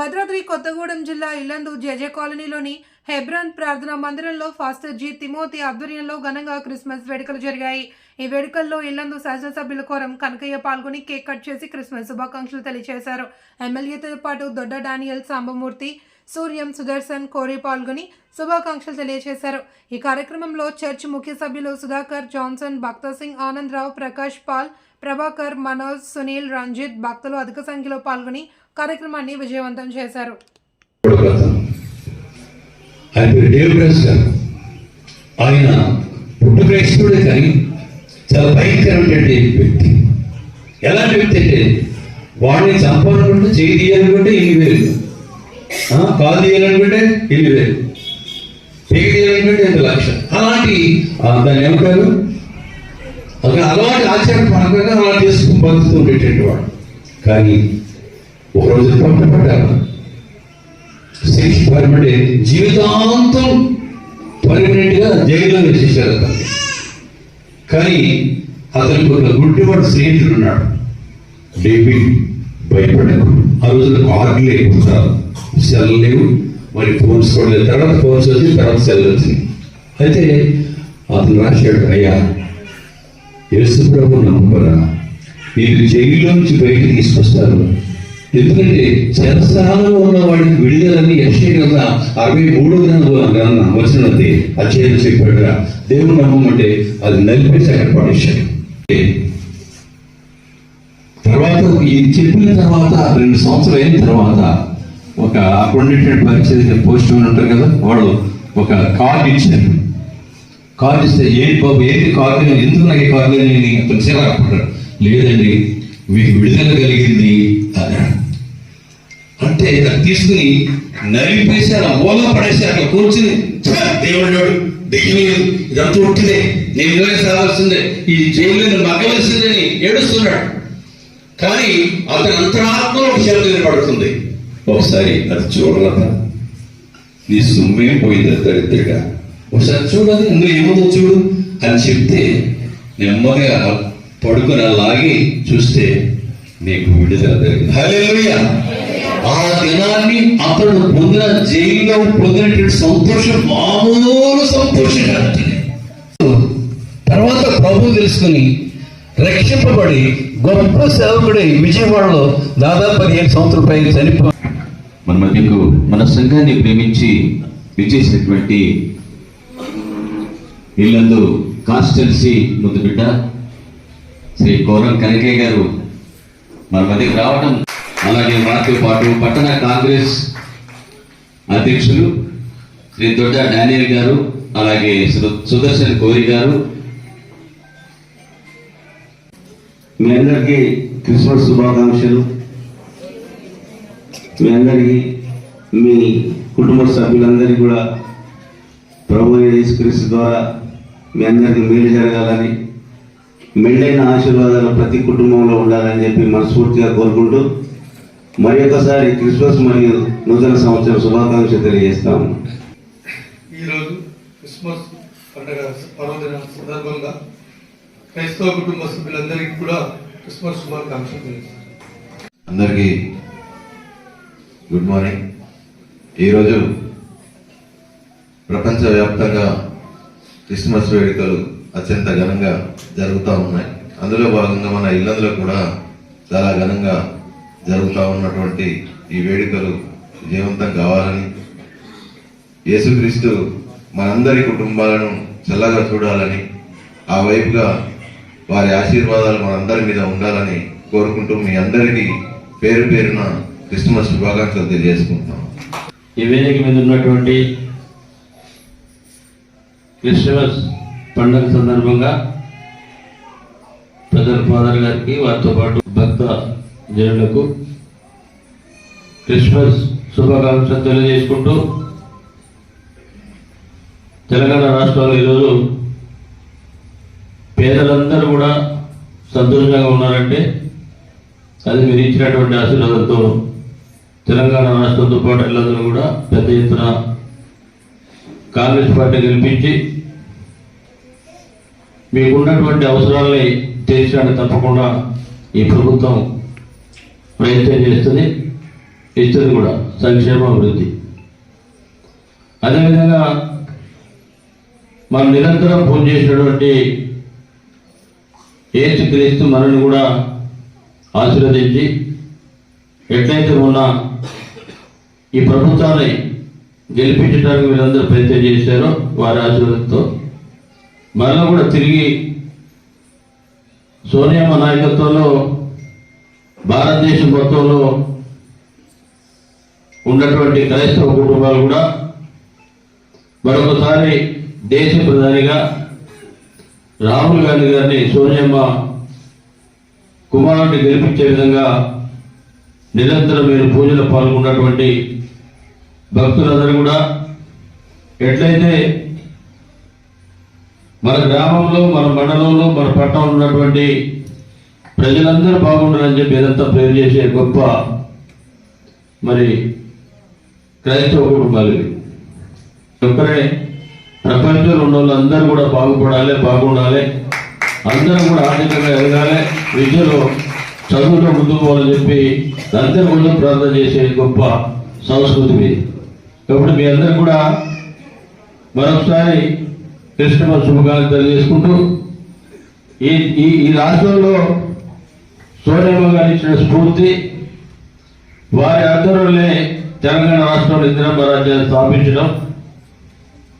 భద్రాద్రి కొత్తగూడెం జిల్లా ఇల్లందు జెజే కాలనీలోని హెబ్రాన్ ప్రార్థనా మందిరంలో ఫాస్టర్ జీ తిమోతి ఆధ్వర్యంలో ఘనంగా క్రిస్మస్ వేడుకలు జరిగాయి. ఈ వేడుకల్లో ఇల్లందు శాసనసభ్యుల కోరం కనకయ్య పాల్గొని కేక్ కట్ చేసి క్రిస్మస్ శుభాకాంక్షలు తెలియజేశారు ఎమ్మెల్యేతో పాటు దొడ్డ డానియల్ సాంబమూర్తి సూర్యం సుదర్శన్ కోరి పాల్గొని శుభాకాంక్షలు తెలియజేశారు ఈ కార్యక్రమంలో చర్చ్ ముఖ్య సభ్యులు సుధాకర్ జాన్సన్ భక్త సింగ్ ఆనంద్ రావు ప్రకాష్ పాల్ ప్రభాకర్ మనోజ్ సునీల్ రంజిత్ భక్తులు అధిక సంఖ్యలో పాల్గొని కార్యక్రమాన్ని విజయవంతం చేశారు. ఆయన పేరు పుట్టు క్రైస్తవుడే కానీ చాలా భయంకరమైనటువంటి వ్యక్తి. ఎలాంటి వ్యక్తి అంటే వాడిని చంపాలనుకుంటే చేయి తీయాలనుకుంటే ఇన్ని వేరు. కాలు తీయాలనుకుంటే ఇన్ని వేరు. పేరు తీయాలనుకుంటే ఎంత లక్ష. అలాంటి దాన్ని ఏమంటారు? అలాంటి అలవాటు ఆచారం పరంగా అలా చేసుకుని బతుకుతూ ఉండేటువంటి వాడు. కానీ ఒకరోజు పట్టపడ్డారు శిక్ష పరమడే జీవితాంతం పర్మనెంట్గా జైల్లో వేసేసారు అతన్ని కానీ అతనికి ఒక గుడ్డివాడు స్నేహితుడు ఉన్నాడు. డేవిడ్ భయపడకు. ఆ రోజున కార్డు లేకుండా సెల్ లేవు. మరి ఫోన్స్ కూడా లేదు తర్వాత ఫోన్స్ వచ్చి తర్వాత సెల్ వచ్చింది. అయితే అతను రాశాడు అయ్యా యేసు ప్రభు నమ్మరా. మీరు జైల్లోంచి బయట తీసుకొస్తారు. ఎందుకంటే చెరసాలలో ఉన్న వాడికి విడుదలని యక్ష కదా అరవై మూడో గ్రంథం వచ్చినది. అధ్యయనం చెప్పాడుగా. దేవుడు నమ్మమంటే అది నలిపేసి అక్కడ పాటించాడు తర్వాత ఇది చెప్పిన తర్వాత రెండు సంవత్సరాలు అయిన తర్వాత ఒక అక్కడ ఉండేటువంటి పరిచయ పోస్ట్ ఉంటారు కదా వాడు ఒక కార్డు ఇచ్చారు కార్డు ఇస్తే ఏంటి బాబు ఏంటి కార్డు? ఎందుకు నాకు ఈ కార్డు నేను అతను చిరాకు లేదండి మీకు విడుదల కలిగింది అన్నాడు అంటే తీసుకుని నలిపేసి అలా మూల పడేసి అట్లా కూర్చుని దేవుడు దెయ్యం ఇదంతా ఉంటుందే నేను ఇలాగే సాగాల్సిందే ఈ జైలు నేను అని ఏడుస్తున్నాడు. కానీ అతని అంతరాత్మలో ఒక శబ్దం వినపడుతుంది. ఒకసారి అది చూడలత నీ సొమ్మేం పోయింది దరిద్రగా. ఒకసారి చూడాలి నువ్వు ఏముందో చూడు. అని చెప్తే నెమ్మదిగా పడుకుని అలాగే చూస్తే నీకు విడుదల జరిగింది హలే ఆ దినాన్ని అతడు పొందిన జైల్లో పొందినటువంటి సంతోషం మామూలు సంతోషం కాదు. తర్వాత ప్రభు తెలుసుకుని రక్షింపబడి గొప్ప సేవకుడి విజయవాడలో దాదాపు పదిహేను సంవత్సరాల పైన చనిపో మన మధ్యకు మన సంఘాన్ని ప్రేమించి విచ్చేసినటువంటి ఇల్లందు కాన్స్టెన్సీ ముందు బిడ్డ శ్రీ కోరం కనకయ్య గారు మన మధ్యకు రావడం అలాగే వారితో పాటు పట్టణ కాంగ్రెస్ అధ్యక్షులు శ్రీ దొడ్డ డానియల్ గారు అలాగే సు- సుదర్శన్ కోరి గారు. మీ అందరికీ క్రిస్మస్ శుభాకాంక్షలు. మీ అందరికీ మీ కుటుంబ సభ్యులందరికీ కూడా ప్రభు యేసుక్రీస్తు ద్వారా మీ అందరికీ మేలు జరగాలని మెళ్ళైన ఆశీర్వాదాలు ప్రతి కుటుంబంలో ఉండాలని చెప్పి మనస్ఫూర్తిగా కోరుకుంటూ మరి ఒకసారి క్రిస్మస్ మరియు నూతన సంవత్సర శుభాకాంక్షలు తెలియజేస్తాము. ఈరోజు క్రిస్మస్ పండుగ పర్వదిన సందర్భంగా క్రైస్తవ కుటుంబ సభ్యులందరికీ కూడా క్రిస్మస్ శుభాకాంక్షలు తెలియజేస్తాను. అందరికీ గుడ్ మార్నింగ్. ఈరోజు ప్రపంచవ్యాప్తంగా క్రిస్మస్ వేడుకలు అత్యంత ఘనంగా జరుగుతూ ఉన్నాయి. అందులో భాగంగా మన ఇళ్ళలో కూడా చాలా ఘనంగా జరుగుతూ ఉన్నటువంటి ఈ వేడుకలు విజయవంతం కావాలని యేసుక్రీస్తు మనందరి కుటుంబాలను చల్లగా చూడాలని ఆ వైపుగా వారి ఆశీర్వాదాలు మనందరి మీద ఉండాలని కోరుకుంటూ మీ అందరికీ పేరు పేరున క్రిస్మస్ శుభాకాంక్షలు తెలియజేసుకుంటున్నాం. ఈ వేదిక మీద ఉన్నటువంటి క్రిస్మస్ పండుగ సందర్భంగా ప్రజల ఫాదర్ గారికి వారితో పాటు భక్త జనులకు క్రిస్మస్ శుభాకాంక్షలు తెలియజేసుకుంటూ తెలంగాణ రాష్ట్రంలో ఈరోజు పేదలందరూ కూడా సంతోషంగా ఉన్నారంటే అది మీరు ఇచ్చినటువంటి ఆశీర్వాదంతో తెలంగాణ రాష్ట్రంతో పాటు ఇళ్ళందరూ కూడా పెద్ద ఎత్తున కాంగ్రెస్ పార్టీ గెలిపించి మీకున్నటువంటి అవసరాలని తీర్చడానికి తప్పకుండా ఈ ప్రభుత్వం ప్రయత్నం చేస్తుంది. ఇస్తుంది కూడా. సంక్షేమ అభివృద్ధి అదేవిధంగా మనం నిరంతరం ఫోన్ చేసినటువంటి ఏసు క్రీస్తు మనల్ని కూడా ఆశీర్వదించి ఎట్లయితే మొన్న ఈ ప్రభుత్వాన్ని గెలిపించడానికి వీళ్ళందరూ ప్రయత్నం చేశారో వారి ఆశీర్వాదంతో మరలా కూడా తిరిగి సోనియమ్మ నాయకత్వంలో భారతదేశం మొత్తంలో ఉన్నటువంటి క్రైస్తవ కుటుంబాలు కూడా మరొకసారి దేశ ప్రధానిగా రాహుల్ గాంధీ గారిని సోనియమ్మ కుమారుడిని గెలిపించే విధంగా నిరంతరం మీరు పూజలో పాల్గొన్నటువంటి భక్తులందరూ కూడా ఎట్లయితే మన గ్రామంలో మన మండలంలో మన పట్టణంలో ఉన్నటువంటి ప్రజలందరూ బాగుండాలని చెప్పి ఏదంతా ప్రేర్ చేసే గొప్ప మరి క్రైస్తవ కుటుంబాలు ఇవి. ఒక్కరే ప్రపంచంలో ఉన్న వాళ్ళందరూ కూడా బాగుపడాలి బాగుండాలి. అందరూ కూడా ఆర్థికంగా ఎదగాలి. విద్యలో చదువులో ముందుకు పోవాలని చెప్పి అందరి ముందు ప్రార్థన చేసే గొప్ప సంస్కృతి ఇది. కాబట్టి మీ అందరూ కూడా మరొకసారి క్రిస్టమస్ శుభకాలు తెలియజేసుకుంటూ ఈ ఈ ఈ రాష్ట్రంలో సోనియమ్మ గారు ఇచ్చిన స్ఫూర్తి. వారి ఆధ్వర్యంలోనే తెలంగాణ రాష్ట్రంలో ఇందిరమ్మ రాజ్యాన్ని స్థాపించడం.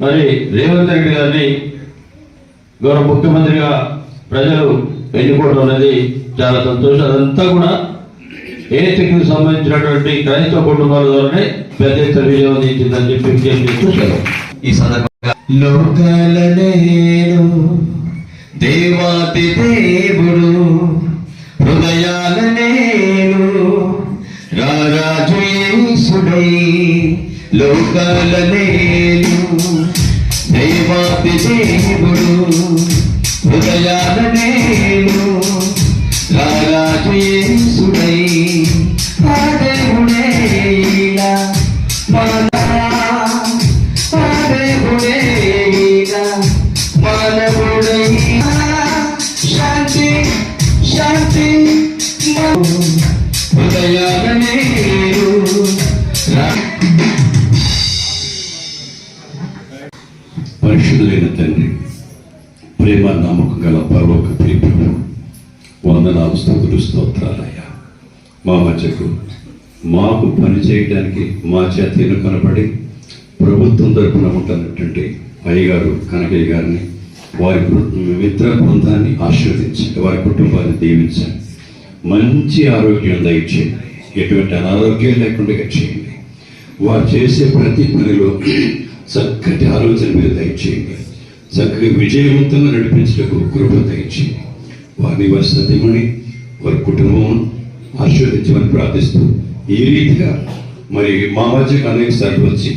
మరి రేవంత్ రెడ్డి గారిని గౌరవ ముఖ్యమంత్రిగా ప్రజలు ఎన్నుకోవడం అనేది చాలా సంతోషం. అదంతా కూడా ఏతికి సంబంధించినటువంటి క్రైస్తవ కుటుంబాల ద్వారానే పెద్ద ఎత్తున విజయం చెప్పి విజ్ఞప్తి సెలవు. ఈ సందర్భంగా లోకాల నేను దేవాతి దేవుడు హృదయాల నేను రారాజు యేసుడై లోకాల నేను దైవాతి దేవుడు హృదయాల నేను రారాజు యేసుడై ఆ దేవుడే ఇలా మానవా పరిశుద్ధులైన తండ్రి ప్రేమ నమ్మకం గల పరలోక ప్రియప్రభు వందనాలు స్థుతులు స్తోత్రాలయ్యా. మా మధ్యకు మాకు పని చేయడానికి మా చేత కనపడి ప్రభుత్వం తరపున ఉంటున్నటువంటి అయ్యగారు కనకయ్య గారిని వారి మిత్ర బృందాన్ని ఆశీర్వదించండి వారి కుటుంబాన్ని దీవించండి మంచి ఆరోగ్యం దయచేయండి. ఎటువంటి అనారోగ్యం లేకుండా చేయండి. వారు చేసే ప్రతి పనిలో చక్కటి ఆలోచన మీరు దయచేయండి. చక్కగా విజయవంతంగా నడిపించటకు కృప దయచేయండి. వారిని వారి సతీమణి వారి కుటుంబం ఆశీర్వదించమని ప్రార్థిస్తూ ఈ రీతిగా మరి మా మధ్యకు అనేక సార్లు వచ్చి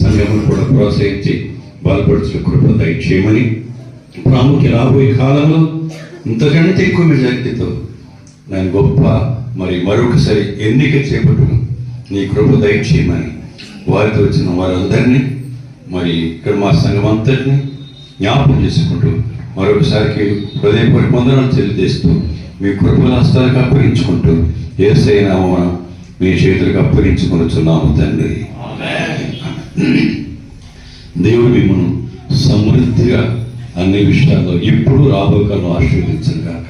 సంఘమును కూడా ప్రోత్సహించి బలపడుతున్న కృప దయచేయమని ప్రాముఖ్య రాబోయే కాలంలో ఇంతకంటే ఎక్కువ మెజారిటీతో నేను గొప్ప మరి మరొకసారి ఎన్నిక చేపట్టును నీ కృప దయచేయమని వారితో వచ్చిన వారందరినీ మరి ఇక్కడ మా సంఘం అంతటిని జ్ఞాపకం చేసుకుంటూ మరొకసారికి హృదయపూర్వక వందనాలు తెలియజేస్తూ మీ కృపల హస్తాలకు అప్పగించుకుంటూ ఏసైనా మీ చేతులకు అప్పగించుకొనుచున్నాము తండ్రి. దేవుడు మిమ్మల్ని సమృద్ధిగా అన్ని విషయాల్లో ఇప్పుడు రాబోకాలను ఆశీర్వదించను కాక